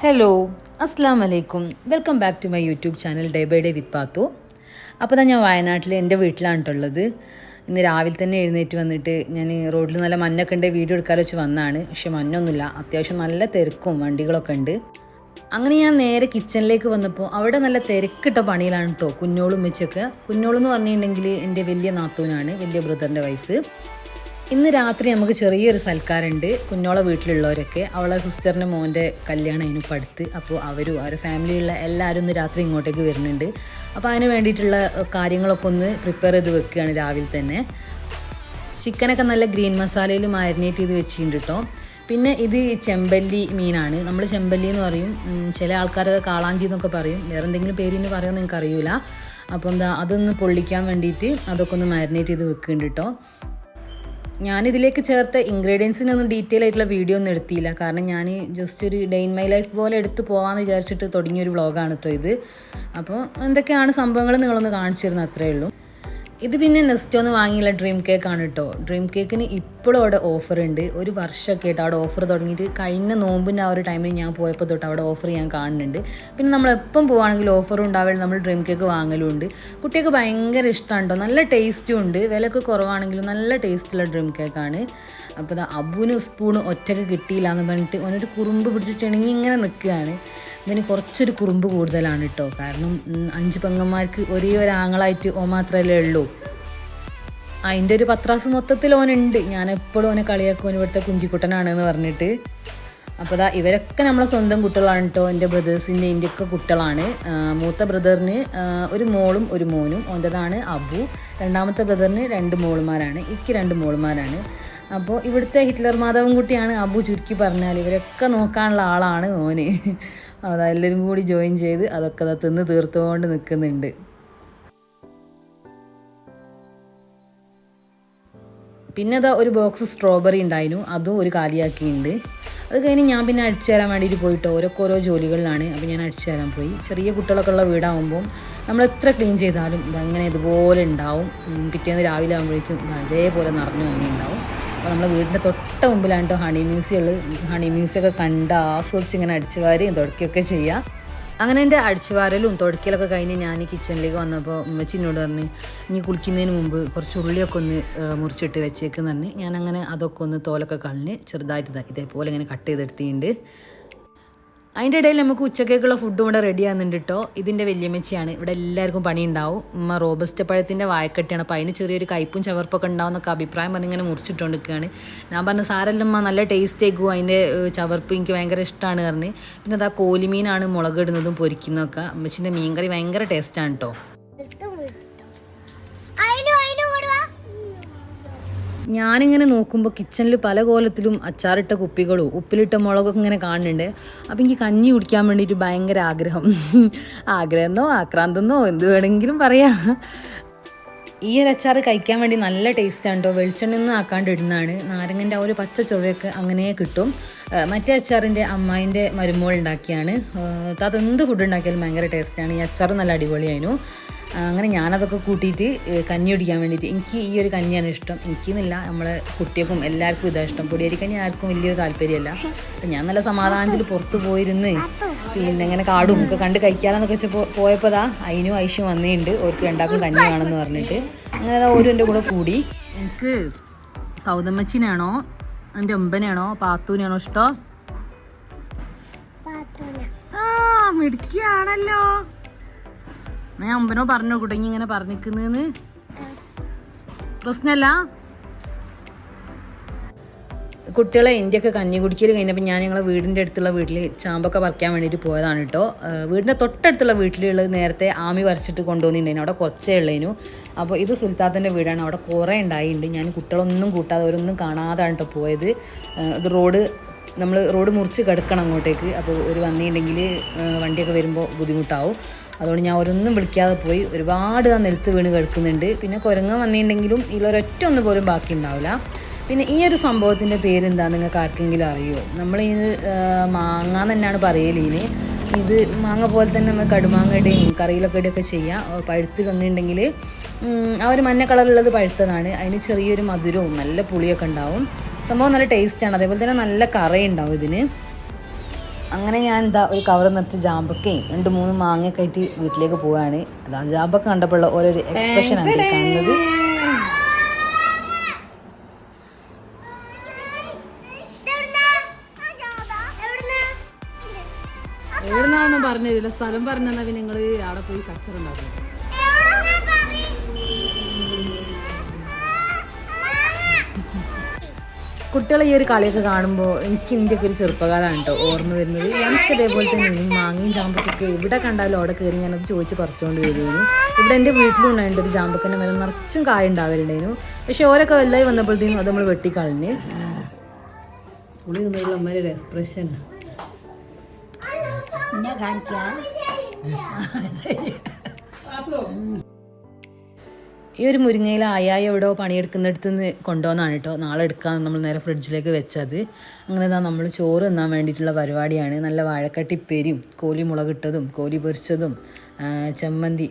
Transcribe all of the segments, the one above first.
Hello അസ്സാം വലൈക്കും welcome back to my YouTube channel day by day with Pathu അപ്പോൾ തന്നെ ഞാൻ വയനാട്ടിൽ എന്റെ വീട്ടിലാണ് കേട്ടുള്ളത് ഇന്ന് രാവിലെ തന്നെ എഴുന്നേറ്റ് വന്നിട്ട് ഞാൻ റോഡിൽ നല്ല മഞ്ഞൊക്കെ ഉണ്ട് വീഡിയോ എടുക്കാൻ വെച്ച് വന്നതാണ് പക്ഷെ മഞ്ഞൊന്നുമില്ല അത്യാവശ്യം നല്ല തിരക്കും വണ്ടികളൊക്കെ ഉണ്ട്. അങ്ങനെ ഞാൻ നേരെ കിച്ചണിലേക്ക് വന്നപ്പോൾ അവിടെ നല്ല തിരക്കിട്ട പണിയിലാണ് കേട്ടോ കുഞ്ഞോളും ഉമ്മച്ചൊക്കെ കുഞ്ഞോളെന്ന് പറഞ്ഞിട്ടുണ്ടെങ്കിൽ എന്റെ വലിയ നാത്തൂനാണ് വലിയ ബ്രദറിന്റെ വൈഫ് ഇന്ന് രാത്രി നമുക്ക് ചെറിയൊരു സൽക്കാരമുണ്ട് കുഞ്ഞോളെ വീട്ടിലുള്ളവരൊക്കെ. അവളെ സിസ്റ്ററിന്റെ മോന്റെ കല്യാണം അതിന് അടുത്ത് അപ്പോൾ അവരും അവരുടെ ഫാമിലിയുള്ള എല്ലാവരും ഇന്ന് രാത്രി ഇങ്ങോട്ടേക്ക് വരുന്നുണ്ട്. അപ്പോൾ അതിന് വേണ്ടിയിട്ടുള്ള കാര്യങ്ങളൊക്കെ ഒന്ന് പ്രിപ്പയർ ചെയ്ത് വെക്കുകയാണ് രാവിലെ തന്നെ. ചിക്കനൊക്കെ നല്ല ഗ്രീൻ മസാലയിൽ മാരിനേറ്റ് ചെയ്ത് വെച്ചിട്ടുണ്ട് കേട്ടോ പിന്നെ ഇത് ചെമ്പല്ലി മീനാണ്. നമ്മൾ ചെമ്പല്ലി എന്ന് പറയും. ചില ആൾക്കാരൊക്കെ കാളാഞ്ചി എന്നൊക്കെ പറയും. വേറെ എന്തെങ്കിലും പേരിന് പറയുമെന്ന് നിങ്ങൾക്ക് അറിയില്ല അപ്പോൾ എന്താ അതൊന്ന് പൊള്ളിക്കാൻ വേണ്ടിയിട്ട് അതൊക്കെ ഒന്ന് മാരിനേറ്റ് ചെയ്ത് വെക്കുന്നുണ്ട് കേട്ടോ ഞാനിതിലേക്ക് ചേർത്ത ഇൻഗ്രീഡിയൻസിനൊന്നും ഡീറ്റെയിൽ ആയിട്ടുള്ള വീഡിയോ ഒന്നും എടുത്തില്ല. കാരണം ഞാൻ ജസ്റ്റ് ഒരു ഡേ ഇൻ മൈ ലൈഫ് പോലെ എടുത്ത് പോകാമെന്ന് വിചാരിച്ചിട്ട് തുടങ്ങിയൊരു വ്ളോഗാണ് കേട്ടോ ഇത്. അപ്പോൾ എന്തൊക്കെയാണ് സംഭവങ്ങൾ നിങ്ങളൊന്ന് കാണിച്ചിരുന്നത് അത്രയേ ഉള്ളൂ. ഇത് പിന്നെ നെസ്റ്റോന്ന് വാങ്ങിയുള്ള ഡ്രീം കേക്ക് ആണ് കേട്ടോ ഡ്രീം കേക്കിന് ഇപ്പോഴും അവിടെ ഓഫർ ഉണ്ട്. ഒരു വർഷമൊക്കെ ആയിട്ട് അവിടെ ഓഫർ തുടങ്ങിയിട്ട് കഴിഞ്ഞ നോമ്പിന്റെ ആ ഒരു ടൈമിൽ ഞാൻ പോയപ്പോൾ തൊട്ട് അവിടെ ഓഫർ ഞാൻ കാണുന്നുണ്ട്. പിന്നെ നമ്മൾ എപ്പം പോവാണെങ്കിൽ ഓഫറും ഉണ്ടാവില്ല നമ്മൾ ഡ്രീം കേക്ക് വാങ്ങലും ഉണ്ട്. കുട്ടികൾക്ക് ഭയങ്കര ഇഷ്ടമാണ് കേട്ടോ നല്ല ടേസ്റ്റും ഉണ്ട്. വിലയൊക്കെ കുറവാണെങ്കിലും നല്ല ടേസ്റ്റുള്ള ഡ്രീം കേക്കാണ് അപ്പോൾ അബുവിന് സ്പൂണ് ഒറ്റയ്ക്ക് കിട്ടിയില്ല എന്ന് പറഞ്ഞിട്ട് അവനൊരു കുറുമ്പ് പിടിച്ച് ചെണങ്ങി ഇങ്ങനെ നിൽക്കുകയാണ്. ഇവന് കുറച്ചൊരു കുറുമ്പ് കൂടുതലാണ് കേട്ടോ കാരണം അഞ്ച് പെങ്ങന്മാർക്ക് ഒരേ ഒരു ആങ്ങളായിട്ട് ഓ മാത്രമല്ലേ ഉള്ളൂ. അതിന്റെ ഒരു പത്രാസ് മൊത്തത്തിൽ ഓനുണ്ട്. ഞാൻ എപ്പോഴും ഓനെ കളിയാക്കും. ഇവിടുത്തെ കുഞ്ചിക്കുട്ടനാണെന്ന് പറഞ്ഞിട്ട്. അപ്പോൾ ദാ ഇവരൊക്കെ നമ്മളെ സ്വന്തം കുട്ടികളാണ് കേട്ടോ എന്റെ ബ്രദേഴ്സിന്റെ ഒക്കെ കുട്ടികളാണ്. മൂത്ത ബ്രദറിന് ഒരു മോളും ഒരു മോനും. ഓന്റെതാണ് അബു. രണ്ടാമത്തെ ബ്രദറിന് രണ്ട് മോളുമാരാണ്. ഇക്ക് രണ്ട് മോളുമാരാണ്. അപ്പോൾ ഇവിടുത്തെ ഹിറ്റ്ലർ മാധവൻ കുട്ടിയാണ് അബു ചുരുക്കി പറഞ്ഞാൽ ഇവരൊക്കെ നോക്കാനുള്ള ആളാണ് ഓന്. അതാ എല്ലാവരും കൂടി ജോയിൻ ചെയ്ത് അതൊക്കെ അത് തിന്ന് തീർത്തുകൊണ്ട് നിൽക്കുന്നുണ്ട് പിന്നെ അതാ ഒരു ബോക്സ് സ്ട്രോബെറി ഉണ്ടായിരുന്നു അതും ഒരു കാലിയാക്കിയിട്ടുണ്ട് അത് കഴിഞ്ഞ് ഞാൻ പിന്നെ അടിച്ചു തരാൻ വേണ്ടിയിട്ട് പോയിട്ട് ഓരോക്കെ ഓരോ ജോലികളിലാണ്. അപ്പോൾ ഞാൻ അടിച്ചു തരാൻ പോയി. ചെറിയ കുട്ടികളൊക്കെ ഉള്ള വീടാകുമ്പം നമ്മൾ എത്ര ക്ലീൻ ചെയ്താലും ഇതങ്ങനെ ഇതുപോലെ ഉണ്ടാവും. പിറ്റേന്ന് രാവിലെ ആകുമ്പോഴേക്കും അതേപോലെ നിറഞ്ഞു തന്നെ ഉണ്ടാവും അപ്പോൾ നമ്മൾ വീടിന്റെ തൊട്ട മുമ്പിലാണ് കേട്ടോ ഹണി മ്യൂസിയം ഹണി മ്യൂസിയം ഒക്കെ കണ്ട് ആസ്വദിച്ച് ഇങ്ങനെ അടിച്ചു വാരി തുടക്കുകയൊക്കെ ചെയ്യാം. അങ്ങനെ എന്റെ അടിച്ചുവാരലും തുടക്കലൊക്കെ കഴിഞ്ഞ് ഞാൻ കിച്ചണിലേക്ക് വന്നപ്പോൾ ഉമ്മച്ചിനോട് പറഞ്ഞ് ഇനി കുളിക്കുന്നതിന് മുമ്പ് കുറച്ച് ഉള്ളിയൊക്കെ ഒന്ന് മുറിച്ചിട്ട് വെച്ചേക്കെന്ന് പറഞ്ഞ് ഞാൻ അങ്ങനെ അതൊക്കെ ഒന്ന് തോലൊക്കെ കളഞ്ഞ് ചെറുതായിട്ട് ഇതാ ഇതേപോലെ ഇങ്ങനെ കട്ട് ചെയ്തെടുത്തിട്ടുണ്ട്. അതിന്റെ ഇടയിൽ നമുക്ക് ഉച്ചക്കേക്കുള്ള ഫുഡും ഇവിടെ റെഡി ആകുന്നുണ്ട് കേട്ടോ ഇതിന്റെ വല്യമ്മച്ചിയാണ്. ഇവിടെ എല്ലാവർക്കും പണി ഉണ്ടാവും ഉമ്മ റോബസ്റ്റ് പഴത്തിന്റെ വായക്കെട്ടിയാണ്. അപ്പോൾ അതിന് ചെറിയൊരു കയ്പും ചവർപ്പൊക്കെ ഉണ്ടാവും എന്നൊക്കെ അഭിപ്രായം പറഞ്ഞ് ഇങ്ങനെ മുറിച്ചിട്ടുകൊണ്ടിരിക്കുകയാണ് ഞാൻ പറഞ്ഞ സാരല്ലമ്മ നല്ല ടേസ്റ്റ് ആയിക്കും അതിന്റെ ചവർപ്പ് എനിക്ക് ഭയങ്കര ഇഷ്ടമാണ് പറഞ്ഞ്. പിന്നെ അതാ കോലിമീനാണ് മുളക് ഇടുന്നതും പൊരിക്കുന്നതൊക്കെ. അമ്മച്ചിന്റെ മീൻകറി ഭയങ്കര ടേസ്റ്റാണ് കേട്ടോ ഞാനിങ്ങനെ നോക്കുമ്പോൾ കിച്ചണിൽ പല കോലത്തിലും അച്ചാറിട്ട കുപ്പികളും ഉപ്പിലിട്ട മുളകൊക്കെ ഇങ്ങനെ കാണുന്നുണ്ട്. അപ്പം എനിക്ക് കഞ്ഞി കുടിക്കാൻ വേണ്ടിയിട്ട് ഭയങ്കര ആഗ്രഹം. ആഗ്രഹമെന്നോ ആക്രാന്തെന്നോ എന്ത് വേണമെങ്കിലും പറയാം. ഈ ഒരു അച്ചാർ കഴിക്കാൻ വേണ്ടി നല്ല ടേസ്റ്റാണ് കേട്ടോ വെളിച്ചെണ്ണ ആക്കാണ്ട് ഇടുന്നതാണ്. നാരങ്ങന്റെ ആ ഒരു പച്ച ചൊവ്വയൊക്കെ അങ്ങനെ കിട്ടും. മറ്റേ അച്ചാറിന്റെ അമ്മായിന്റെ മരുമോൾ ഉണ്ടാക്കിയാണ്. അതെന്ത് ഫുഡ് ഉണ്ടാക്കിയാലും ഭയങ്കര ടേസ്റ്റാണ് ഈ അച്ചാർ നല്ല അടിപൊളിയായിരുന്നു. അങ്ങനെ ഞാനതൊക്കെ കൂട്ടിയിട്ട് കഞ്ഞി കുടിക്കാൻ വേണ്ടിയിട്ട്. എനിക്ക് ഈ ഒരു കഞ്ഞിയാണ് ഇഷ്ടം. എനിക്കെന്നില്ല നമ്മളെ കുട്ടികൾക്കും എല്ലാവർക്കും ഇതാ ഇഷ്ടം. പൊടിയരി കഞ്ഞി ആർക്കും വലിയൊരു താല്പര്യമല്ല. അപ്പം ഞാൻ നല്ല സമാധാനത്തിൽ പുറത്ത് പോയിരുന്ന് പിന്നെ ഇങ്ങനെ കാടും ഒക്കെ കണ്ട് കഴിക്കാമെന്നൊക്കെ വെച്ചപ്പോൾ പോയപ്പോൾ ദാ അതിനും ഐശ്യം വന്നിട്ടുണ്ട്. ഓർക്ക് രണ്ടാക്കും കഞ്ഞി വേണമെന്ന് പറഞ്ഞിട്ട്. അങ്ങനെ ഓരും എന്റെ കൂടെ കൂടി. എനിക്ക് സൗദമ്മച്ചിനാണോ എന്റെ ഒമ്പനാണോ പാത്തൂനാണോ ഇഷ്ടം? ആ മിടുക്കിയാണല്ലോ. ഞാൻ അമ്പനോ പറഞ്ഞു കുടങ്ങി ഇങ്ങനെ പറഞ്ഞിരിക്കുന്നതെന്ന് പ്രശ്നമല്ല കുട്ടികളെ ഇന്ത്യയൊക്കെ കഞ്ഞി കുടിക്കൽ കഴിഞ്ഞപ്പോൾ ഞാൻ ഞങ്ങളെ വീടിന്റെ അടുത്തുള്ള വീട്ടിൽ ചാമ്പൊക്കെ പറിക്കാൻ വേണ്ടിയിട്ട് പോയതാണ് കേട്ടോ. വീടിന്റെ തൊട്ടടുത്തുള്ള വീട്ടിലുള്ളത് നേരത്തെ ആമി വരച്ചിട്ട് കൊണ്ടുവന്നിട്ടുണ്ടായിരുന്നു. അവിടെ കുറച്ചേ ഉള്ളതിനു അപ്പോൾ ഇത് സുൽത്താത്തിന്റെ വീടാണ്. അവിടെ കുറേ ഉണ്ടായിട്ടുണ്ട്. ഞാൻ കുട്ടികളൊന്നും കൂട്ടാതെ അവരൊന്നും കാണാതാണ് കേട്ടോ പോയത്. ഇത് റോഡ് നമ്മൾ റോഡ് മുറിച്ച് കിടക്കണം അങ്ങോട്ടേക്ക്. അപ്പോൾ ഒരു വന്നിട്ടുണ്ടെങ്കിൽ വണ്ടിയൊക്കെ വരുമ്പോൾ ബുദ്ധിമുട്ടാവും. അതുകൊണ്ട് ഞാൻ ഒരൊന്നും വിളിക്കാതെ പോയി ഒരുപാട് ആ നിലത്ത് വീണ് കിടക്കുന്നുണ്ട്. പിന്നെ കുരങ്ങൻ വന്നിട്ടുണ്ടെങ്കിലും ഇതിലൊരൊറ്റ ഒന്ന് പോലും ബാക്കി ഉണ്ടാവില്ല. പിന്നെ ഈ ഒരു സംഭവത്തിന്റെ പേരെന്താ നിങ്ങൾക്ക് ആർക്കെങ്കിലും അറിയോ? നമ്മൾ ഇത് മാങ്ങ തന്നെയാണ് പറയലിന്. ഇത് മാങ്ങ പോലെ തന്നെ നമ്മൾ കടുമാങ്ങ ഇടുകയും കറിയിലൊക്കെ ഇടുകയൊക്കെ ചെയ്യാം പഴുത്ത് തന്നിട്ടുണ്ടെങ്കിൽ ആ ഒരു മഞ്ഞ കളറുള്ളത് പഴുത്തതാണ്. അതിന് ചെറിയൊരു മധുരവും നല്ല പുളിയൊക്കെ ഉണ്ടാവും. സംഭവം നല്ല ടേസ്റ്റാണ് അതേപോലെ തന്നെ നല്ല കറയുണ്ടാവും ഇതിന്. അങ്ങനെ ഞാൻ എന്താ ഒരു കവർ നിർത്തി ജാമ്പക്കയും രണ്ട് മൂന്ന് മാങ്ങ കയറ്റി വീട്ടിലേക്ക് പോവാണ് അതാ ജാമ്പക്ക കണ്ടപ്പോൾ ഓരോരു എക്സ്പ്രഷൻ ആണ് കാണുന്നത് പറഞ്ഞു തരില്ല സ്ഥലം പറഞ്ഞാൽ പിന്നെ നിങ്ങൾ അവിടെ പോയി കച്ചറ കുട്ടികളെ ഈ ഒരു കളിയൊക്കെ കാണുമ്പോൾ എനിക്ക് ഇന്ത്യയ്ക്ക് ഒരു ചെറുപ്പകാലമാണ് കേട്ടോ ഓർമ്മ വരുന്നത്. എനിക്ക് ഇതേപോലെ തന്നെ ഈ മാങ്ങയും ചാമ്പക്കൊക്കെ എവിടെ കണ്ടാലും അവിടെ കയറി ഞാനത് ചോദിച്ച് പറിച്ചുകൊണ്ട് വരുമായിരുന്നു ഇവിടെ എന്റെ വീട്ടിലും ഉണ്ടായിട്ട് ഒരു ചാമ്പക്കന്റെ മേലെ നിറച്ചും കായ ഉണ്ടാവലുണ്ടായിരുന്നു. പക്ഷെ ഓരൊക്കെ വലുതായി വന്നപ്പോഴത്തേനും അത് നമ്മൾ വെട്ടിക്കളഞ്ഞ്. ഉള്ളി നിന്നുള്ള അമ്മയുടെ ഒരു എക്സ്പ്രഷൻ കാണിക്കാം. ഈ ഒരു മുരിങ്ങയിൽ ആയായി എവിടെയോ പണിയെടുക്കുന്നിടത്ത് നിന്ന് കൊണ്ടുവന്നാണ് കേട്ടോ നാളെ എടുക്കാൻ നമ്മൾ നേരെ ഫ്രിഡ്ജിലേക്ക് വെച്ചത്. അങ്ങനെ ഇതാ നമ്മൾ ചോറ് തിന്നാൻ വേണ്ടിയിട്ടുള്ള പരിപാടിയാണ്. നല്ല വാഴക്കട്ടിപ്പേരിയും കോലി മുളകിട്ടതും കോലി പൊരിച്ചതും ചമ്മന്തി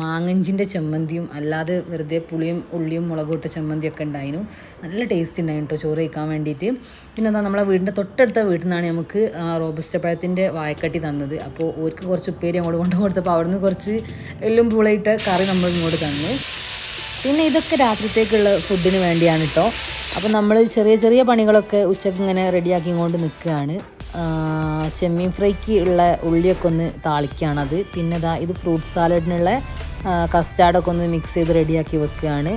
മാങ്ങഞ്ചിന്റെ ചമ്മന്തിയും അല്ലാതെ വെറുതെ പുളിയും ഉള്ളിയും മുളകും ഇട്ട ചമ്മന്തിയൊക്കെ ഉണ്ടായിരുന്നു. നല്ല ടേസ്റ്റ് ഉണ്ടായിരുന്നു കേട്ടോ ചോറ് കഴിക്കാൻ വേണ്ടിയിട്ട്. പിന്നെ എന്താ നമ്മളെ വീടിന്റെ തൊട്ടടുത്ത വീട്ടിൽ നിന്നാണ് നമുക്ക് റോബസ്റ്റ പഴത്തിന്റെ വായക്കട്ടി തന്നത്. അപ്പോൾ ഓർക്ക് കുറച്ച് ഉപ്പേരി അങ്ങോട്ട് കൊണ്ടു കൊടുത്തപ്പോൾ അവിടുന്ന് കുറച്ച് എല്ലും പുളയിട്ട കറി നമ്മൾ ഇങ്ങോട്ട് തന്നു. പിന്നെ ഇതൊക്കെ രാത്രിത്തേക്കുള്ള ഫുഡിന് വേണ്ടിയാണ് കേട്ടോ അപ്പോൾ നമ്മൾ ചെറിയ ചെറിയ പണികളൊക്കെ ഉച്ചയ്ക്ക് ഇങ്ങനെ റെഡിയാക്കി കൊണ്ട് നിൽക്കുകയാണ് ചെമ്മീൻ ഫ്രൈക്ക് ഉള്ള ഉള്ളിയൊക്കെ ഒന്ന് താളിക്കുകയാണത് പിന്നെ ഇതാ ഇത് ഫ്രൂട്ട് സാലഡിനുള്ള കസ്റ്റാർഡൊക്കെ ഒന്ന് മിക്സ് ചെയ്ത് റെഡിയാക്കി വെക്കുകയാണ്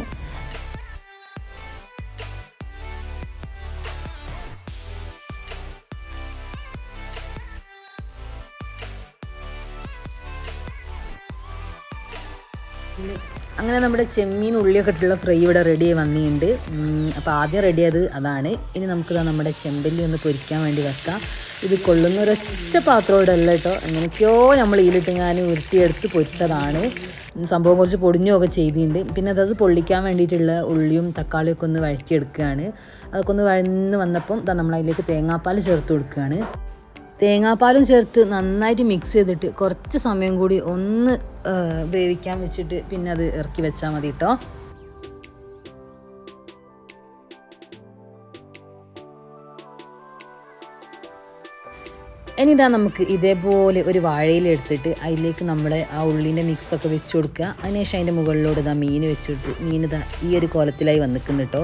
അങ്ങനെ നമ്മുടെ ചെമ്മീൻ ഉള്ളിയൊക്കെ ഇട്ടുള്ള ഫ്രൈ ഇവിടെ റെഡി വന്നിട്ടുണ്ട്. അപ്പോൾ ആദ്യം റെഡി ആയത് അതാണ്. ഇനി നമുക്കിതാ നമ്മുടെ ചെമ്പല്ലി ഒന്ന് പൊരിക്കാൻ വേണ്ടി വെക്കാം. ഇത് കൊള്ളുന്ന ഒരൊറ്റ പാത്രം ഇവിടെ അല്ല കേട്ടോ. എങ്ങനെയൊക്കെയോ നമ്മൾ ഇതിലിട്ട് ഞാൻ ഉരുട്ടിയെടുത്ത് പൊരിച്ചതാണ്. സംഭവം കുറച്ച് പൊടിഞ്ഞുമൊക്കെ ചെയ്തിട്ടുണ്ട്. പിന്നെ അതത് പൊള്ളിക്കാൻ വേണ്ടിയിട്ടുള്ള ഉള്ളിയും തക്കാളിയൊക്കെ ഒന്ന് വഴറ്റിയെടുക്കുകയാണ്. അതൊക്കെ ഒന്ന് വഴന്ന് വന്നപ്പം നമ്മളതിലേക്ക് തേങ്ങാപ്പാൽ ചേർത്ത് കൊടുക്കുകയാണ്. തേങ്ങാപ്പാലും ചേർത്ത് നന്നായിട്ട് മിക്സ് ചെയ്തിട്ട് കുറച്ച് സമയം കൂടി ഒന്ന് വേവിക്കാൻ വെച്ചിട്ട് പിന്നെ അത് ഇറക്കി വെച്ചാൽ മതി കേട്ടോ ഇനി ഇതാ നമുക്ക് ഇതേപോലെ ഒരു വാഴയിൽ എടുത്തിട്ട് അതിലേക്ക് നമ്മൾ ആ ഉള്ളിന്റെ മിക്സൊക്കെ വെച്ച് കൊടുക്കുക. അതിനുശേഷം അതിന്റെ മുകളിലോട് ഇതാ മീൻ വെച്ചിട്ട് മീൻ ഇതാ ഈ ഒരു കോലത്തിലായി വന്നിക്കുന്നു കേട്ടോ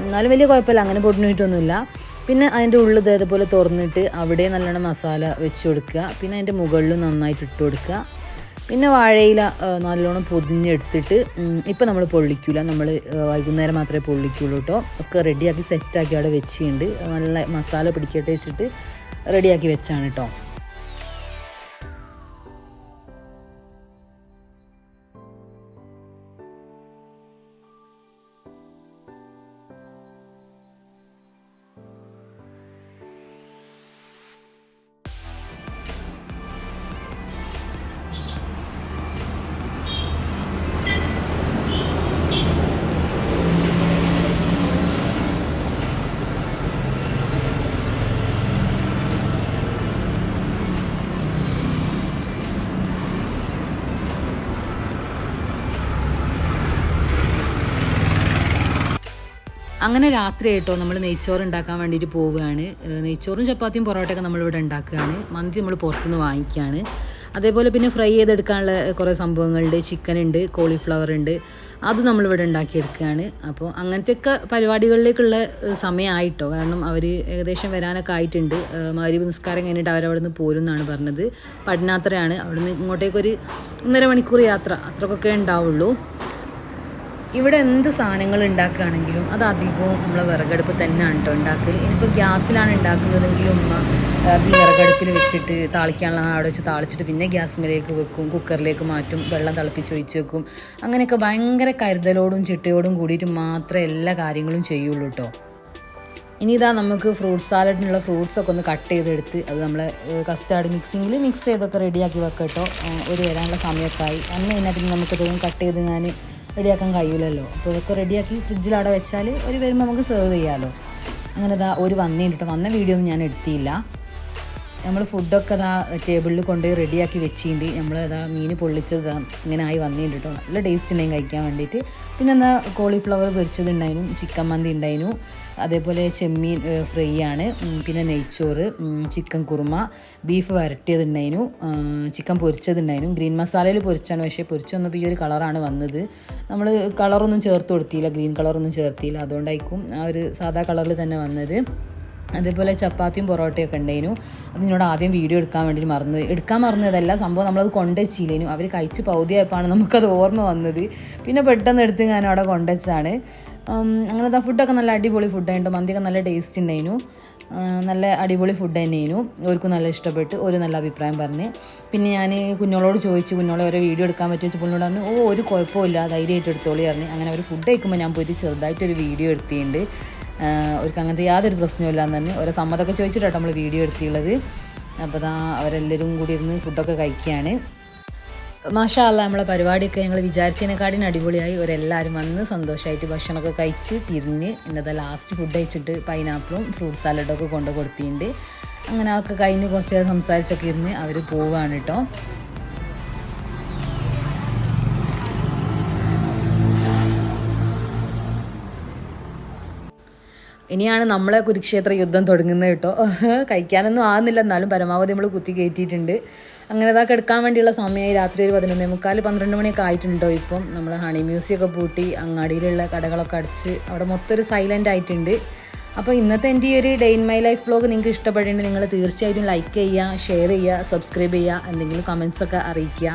എന്നാലും വലിയ കുഴപ്പമില്ല അങ്ങനെ പൊടിഞ്ഞിട്ടൊന്നുമില്ല. പിന്നെ അതിന്റെ ഉള്ളിൽ ഇതേപോലെ തുറന്നിട്ട് അവിടെ നല്ലോണം മസാല വെച്ച് കൊടുക്കുക. പിന്നെ അതിന്റെ മുകളിൽ നന്നായിട്ട് ഇട്ട് കൊടുക്കുക. പിന്നെ വാഴയില നല്ലോണം പൊതിഞ്ഞെടുത്തിട്ട് ഇപ്പം നമ്മൾ പൊള്ളിക്കൂല. നമ്മൾ വൈകുന്നേരം മാത്രമേ പൊള്ളിക്കുള്ളൂ കേട്ടോ ഒക്കെ റെഡിയാക്കി സെറ്റാക്കി അവിടെ വെച്ചിട്ടുണ്ട്. നല്ല മസാല പിടിക്കട്ടെ വെച്ചിട്ട് റെഡിയാക്കി വെച്ചാണ് കേട്ടോ അങ്ങനെ രാത്രി ആയിട്ടോ നമ്മൾ നെയ്ച്ചോറ് ഉണ്ടാക്കാൻ വേണ്ടിയിട്ട് പോവുകയാണ്. നെയ്ച്ചോറും ചപ്പാത്തിയും പൊറോട്ടയൊക്കെ നമ്മളിവിടെ ഉണ്ടാക്കുകയാണ്. മന്തി നമ്മൾ പുറത്തുനിന്ന് വാങ്ങിക്കുകയാണ്. അതേപോലെ പിന്നെ ഫ്രൈ ചെയ്തെടുക്കാനുള്ള കുറേ സംഭവങ്ങളുണ്ട്. ചിക്കൻ ഉണ്ട് കോളിഫ്ലവർ ഉണ്ട്. അത് നമ്മളിവിടെ ഉണ്ടാക്കിയെടുക്കുകയാണ്. അപ്പോൾ അങ്ങനത്തെയൊക്കെ പരിപാടികളിലേക്കുള്ള സമയമായിട്ടോ കാരണം അവർ ഏകദേശം വരാനൊക്കെ ആയിട്ടുണ്ട്. മാരി നിസ്കാരം കഴിഞ്ഞിട്ട് അവരവിടെ നിന്ന് പോരും എന്നാണ് പറഞ്ഞത്. പടിഞ്ഞാത്രയാണ്. അവിടെ നിന്ന് ഇങ്ങോട്ടേക്കൊരു ഒന്നര മണിക്കൂർ യാത്ര. അത്രക്കൊക്കെ ഉണ്ടാവുള്ളൂ. ഇവിടെ എന്ത് സാധനങ്ങൾ ഉണ്ടാക്കുകയാണെങ്കിലും അത് അധികവും നമ്മൾ വിറകടുപ്പ് തന്നെയാണ് കേട്ടോ ഉണ്ടാക്കൽ ഇനിയിപ്പോൾ ഗ്യാസിലാണ് ഉണ്ടാക്കുന്നതെങ്കിൽ ഉമ്മ അത് വിറകടുപ്പിൽ വെച്ചിട്ട് താളിക്കാനുള്ള അവിടെ വെച്ച് താളിച്ചിട്ട് പിന്നെ ഗ്യാസ് ഗ്യാസ്മേലേക്ക് വെക്കും കുക്കറിലേക്ക് മാറ്റും വെള്ളം തിളപ്പിച്ച് ഒഴിച്ച് വെക്കും. അങ്ങനെയൊക്കെ ഭയങ്കര കരുതലോടും ചിട്ടയോടും കൂടിയിട്ട് മാത്രമേ എല്ലാ കാര്യങ്ങളും ചെയ്യുള്ളൂ കേട്ടോ ഇനി ഇതാ നമുക്ക് ഫ്രൂട്ട് സാലഡിനുള്ള ഫ്രൂട്ട്സ് ഒക്കെ ഒന്ന് കട്ട് ചെയ്തെടുത്ത് അത് നമ്മൾ കസ്റ്റാർഡ് മിക്സിങ്ങിൽ മിക്സ് ചെയ്തൊക്കെ റെഡിയാക്കി വെക്കാം കേട്ടോ ഒരു വരാനുള്ള സമയത്തായി അന്ന് അതിനകത്ത് നമുക്ക് ഇതൊന്നും കട്ട് ചെയ്ത് ഞാൻ റെഡിയാക്കാൻ കഴിയില്ലല്ലോ അപ്പോൾ ഇതൊക്കെ റെഡിയാക്കി ഫ്രിഡ്ജിൽ അവിടെ വെച്ചാൽ ഒരു വരുമ്പോൾ നമുക്ക് സെർവ് ചെയ്യാമല്ലോ അങ്ങനെ ഇതാ ഒരു വന്നേ കിട്ടും വന്ന വീഡിയോ ഒന്നും ഞാൻ എടുത്തിയില്ല. നമ്മൾ ഫുഡൊക്കെ അതാ ടേബിളിൽ കൊണ്ട് റെഡിയാക്കി വെച്ചിട്ടുണ്ട് നമ്മൾ അതാ മീൻ പൊള്ളിച്ചത് ഇങ്ങനെ ആയി വന്നിട്ടുണ്ട് കേട്ടോ നല്ല ടേസ്റ്റ് ഉണ്ടെങ്കിൽ കഴിക്കാൻ വേണ്ടിയിട്ട് പിന്നെ എന്താ കോളിഫ്ലവർ പൊരിച്ചത് ഉണ്ടായിരുന്നു ചിക്കൻ മന്തി ഉണ്ടായിരുന്നു അതേപോലെ ചെമ്മീൻ ഫ്രൈ ആണ് പിന്നെ നെയ്ച്ചോറ് ചിക്കൻ കുറുമ ബീഫ് വരട്ടിയതുണ്ടായിരുന്നു. ചിക്കൻ പൊരിച്ചതുണ്ടായിരുന്നു. ഗ്രീൻ മസാലയിൽ പൊരിച്ചാണ് പക്ഷേ പൊരിച്ച് വന്നപ്പോൾ ഈ ഒരു കളറാണ് വന്നത്. നമ്മൾ കളറൊന്നും ചേർത്ത് കൊടുത്തില്ല ഗ്രീൻ കളറൊന്നും ചേർത്തില്ല. അതുകൊണ്ടായിരിക്കും ആ ഒരു സാധാ കളറിൽ തന്നെ വന്നത്. അതേപോലെ ചപ്പാത്തിയും പൊറോട്ടയൊക്കെ ഉണ്ടായിരുന്നു. അത് ആദ്യം വീഡിയോ എടുക്കാൻ വേണ്ടി മറന്നു. എടുക്കാൻ മറന്നതല്ല സംഭവം നമ്മളത് കൊണ്ടുവച്ചില്ലേനു. അവർ കഴിച്ച് പൗതിയായപ്പോഴാണ് നമുക്കത് ഓർമ്മ വന്നത്. പിന്നെ പെട്ടെന്ന് എടുത്ത് ഞാൻ അവിടെ കൊണ്ടുവച്ചാണ് അങ്ങനത്തെ ഫുഡൊക്കെ നല്ല അടിപൊളി ഫുഡായിട്ട് മന്തിയൊക്കെ നല്ല ടേസ്റ്റ് ഉണ്ടായിരുന്നു ആ, നല്ല അടിപൊളി ഫുഡ് തന്നെയായിരുന്നു ഓർക്കും നല്ല ഇഷ്ടപ്പെട്ട്. ഒരു നല്ല അഭിപ്രായം പറഞ്ഞ്. പിന്നെ ഞാൻ കുഞ്ഞോളോട് ചോദിച്ചു കുഞ്ഞോളെ ഓരോ വീഡിയോ എടുക്കാൻ പറ്റുമെന്ന് പുള്ളിനോട് പറഞ്ഞു ഓ ഒരു കുഴപ്പമില്ല ധൈര്യമായിട്ട് എടുത്തോളി പറഞ്ഞു. അങ്ങനെ ഒരു ഫുഡ് കഴിക്കുമ്പോൾ ഞാൻ പോയിട്ട് ചെറുതായിട്ടൊരു വീഡിയോ എടുത്തിട്ടുണ്ട്. അവർക്ക് അങ്ങനത്തെ യാതൊരു പ്രശ്നമില്ല എന്ന് തന്നെ ഓരോ സമ്മതമൊക്കെ ചോദിച്ചിട്ടാണ് നമ്മൾ വീഡിയോ എടുത്തിട്ടുള്ളത് അപ്പോൾ അതാ അവരെല്ലാവരും കൂടി ഇരുന്ന് ഫുഡൊക്കെ കഴിക്കുകയാണ് മാഷാല്ല നമ്മളെ പരിപാടിയൊക്കെ ഞങ്ങൾ വിചാരിച്ചതിനെക്കാട്ടിന് അടിപൊളിയായി. ഒരെല്ലാവരും വന്ന് സന്തോഷമായിട്ട് ഭക്ഷണമൊക്കെ കഴിച്ച് തിരിഞ്ഞ് ഇന്നത്തെ ലാസ്റ്റ് ഫുഡ് കഴിച്ചിട്ട് പൈനാപ്പിളും ഫ്രൂട്ട് ഒക്കെ കൊണ്ട് കൊടുത്തിട്ടുണ്ട്. അങ്ങനെ അവർക്ക് കഴിഞ്ഞ് കുറച്ച് നേരം സംസാരിച്ചൊക്കെ ഇരുന്ന് അവർ പോവുകയാണ് കേട്ടോ ഇനിയാണ് നമ്മളെ കുരുക്ഷേത്ര യുദ്ധം തുടങ്ങുന്നത് കേട്ടോ കഴിക്കാനൊന്നും ആകുന്നില്ല എന്നാലും പരമാവധി നമ്മൾ കുത്തി കയറ്റിയിട്ടുണ്ട് അങ്ങനെ ഇതാക്കി എടുക്കാൻ വേണ്ടിയുള്ള സമയമായി രാത്രി ഒരു പതിനൊന്നേ മുക്കാൽ പന്ത്രണ്ട് മണിയൊക്കെ ആയിട്ടുണ്ടോ ഇപ്പം. നമ്മൾ ഹണി മ്യൂസിയൊക്കെ പൂട്ടി അങ്ങാടിയിലുള്ള കടകളൊക്കെ അടച്ച് അവിടെ മൊത്തം ഒരു സൈലന്റ് ആയിട്ടുണ്ട്. അപ്പോൾ ഇന്നത്തെ എന്റെ ഈ ഒരു day in my life vlog നിങ്ങൾക്ക് ഇഷ്ടപ്പെട്ടിട്ടുണ്ടെങ്കിൽ നിങ്ങൾ തീർച്ചയായിട്ടും ലൈക്ക് ചെയ്യുക ഷെയർ ചെയ്യുക സബ്സ്ക്രൈബ് ചെയ്യുക എന്തെങ്കിലും കമൻസ് ഒക്കെ അറിയിക്കുക.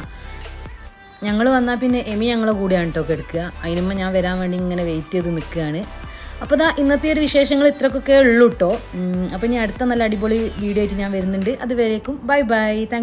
ഞങ്ങൾ വന്നാൽ പിന്നെ എമി ഞങ്ങളെ കൂടെയാണ് കേട്ടോ എടുക്കുക അതിനുമ്പോൾ ഞാൻ വരാൻ വേണ്ടി ഇങ്ങനെ വെയിറ്റ് ചെയ്ത് നിൽക്കുകയാണ്. അപ്പോൾ ദാ ഇന്നത്തെ ഒരു വിശേഷങ്ങൾ ഇത്രക്കൊക്കെ ഉള്ളൂ കേട്ടോ അപ്പോൾ ഇനി അടുത്ത നല്ല അടിപൊളി വീഡിയോ ആയിട്ട് ഞാൻ വരുന്നുണ്ട്. അതുവരേക്കും ബൈ ബൈ താങ്ക്